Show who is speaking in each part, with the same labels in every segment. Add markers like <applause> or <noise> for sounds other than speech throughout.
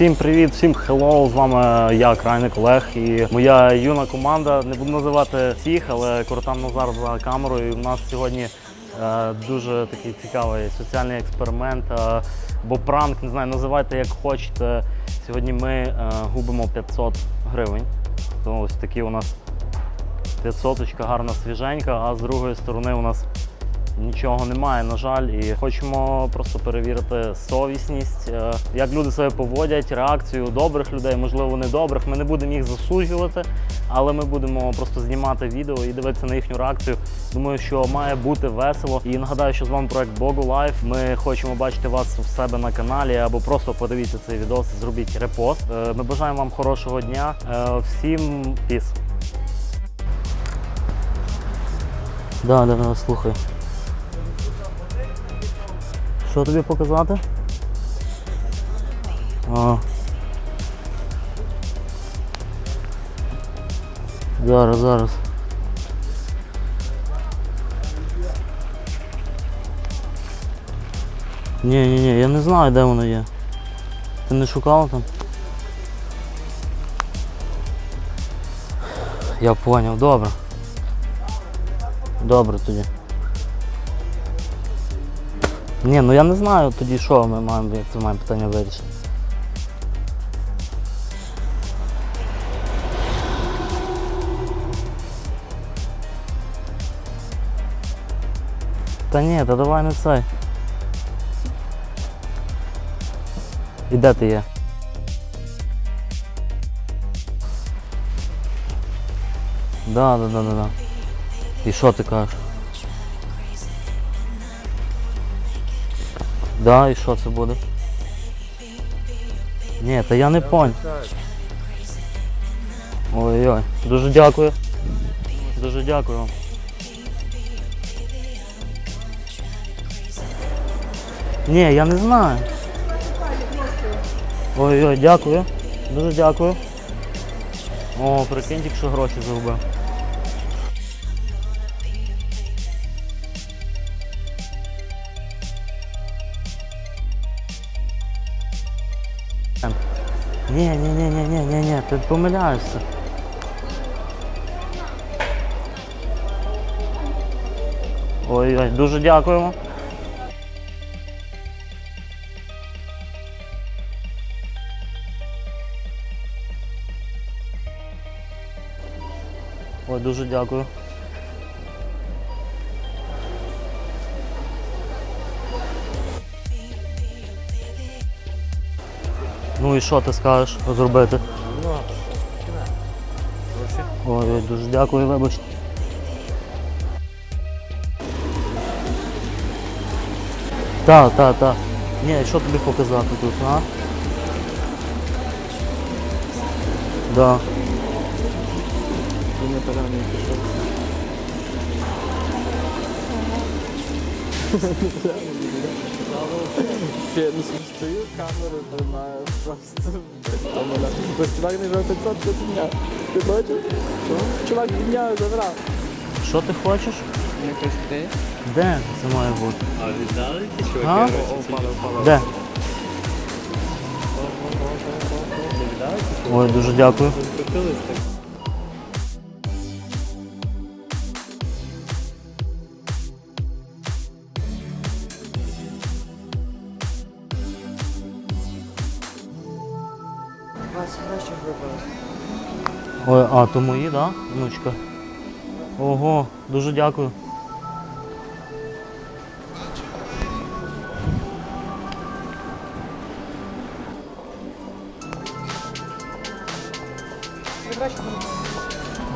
Speaker 1: Всім привіт, всім хеллоу, з вами я, Крайник Олег і моя юна команда. Не буду називати всіх, але Коротан Назар за камерою. І у нас сьогодні е, дуже такий цікавий соціальний експеримент. Е, бо пранк, не знаю, називайте як хочете. Сьогодні ми е, губимо 500 гривень. То ось такі у нас 500 гарна свіженька, а з другої сторони у нас Нічого немає, на жаль, і хочемо просто перевірити совісність, е, як люди себе поводять, реакцію добрих людей, можливо, недобрих. Ми не будемо їх засуджувати, але ми будемо просто знімати відео і дивитися на їхню реакцію. Думаю, що має бути весело. І нагадаю, що з вами проект Богу Лайф. Ми хочемо бачити вас в себе на каналі або просто подивіться цей відео, зробіть репост. Е, Ми бажаємо вам хорошого дня. Е, Всім піс. Да, да, да, слухай. Що тобі показати? А. Зараз, зараз. Ні, ні, ні, я не знаю, де воно є. Ти не шукала там? Я поняв, добре. Добре тоді. Ні, ну я не знаю тоді, що ми маємо, як це маємо питання вирішити. Та ні, та давай не цей. І де ти є? Да, да, да, да, да. І що ти кажеш? Да, і що це буде? Ні, та я не понял. Ой-ой, дуже дякую. Дуже дякую вам. Ні, я не знаю. Ой-ой, дякую. Дуже дякую. О, прикинь, тільки що гроші загубив. Ні, ні, ні, ні, ні, ні, ні, ти помиляєшся. Ой-ой, дуже дякуємо. Ой, дуже дякую. Ну і що ти скажеш зробити? Ой, ой, дуже дякую, вибачте. Так, так, так. Ні, що тобі показати тут, а? Да. <laughs>
Speaker 2: Ще ну, стою, камеру тримаю, просто тому Бо чувак не живе 500 до дня. Ти бачиш? Чувак дня забрав.
Speaker 1: Що ти хочеш?
Speaker 2: Не хочеш ти?
Speaker 1: Де це має бути?
Speaker 3: А віддали ті чуваки?
Speaker 1: А? Де?
Speaker 3: Не?
Speaker 1: Ой, дуже дякую.
Speaker 3: Розкрутились так.
Speaker 2: Гроші вибрали.
Speaker 1: Ой, а то мої, да, внучка? Ого, дуже дякую.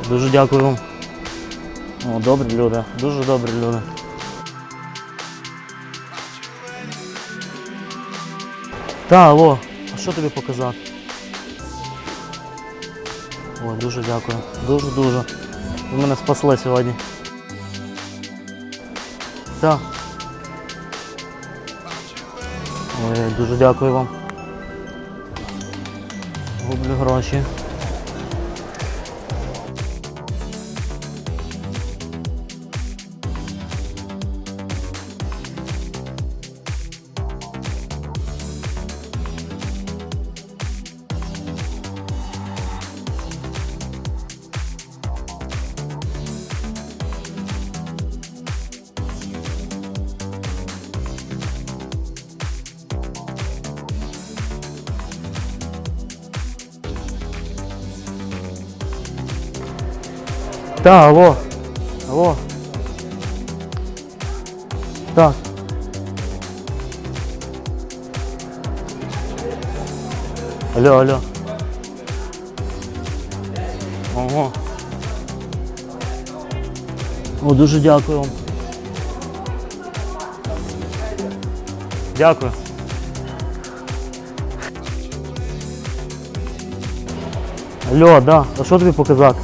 Speaker 1: Дуже дякую вам. О, добрі люди, дуже добрі люди. Та, алло, а що тобі показати? Ой, дуже дякую. Дуже-дуже. Ви мене спасли сьогодні. Так. Ой, дуже дякую вам. Гублю гроші. Так, алло. Алло. Так. Алло, алло. Ого. О, дуже дякую вам. Дякую. Алло, да. А що тобі показати?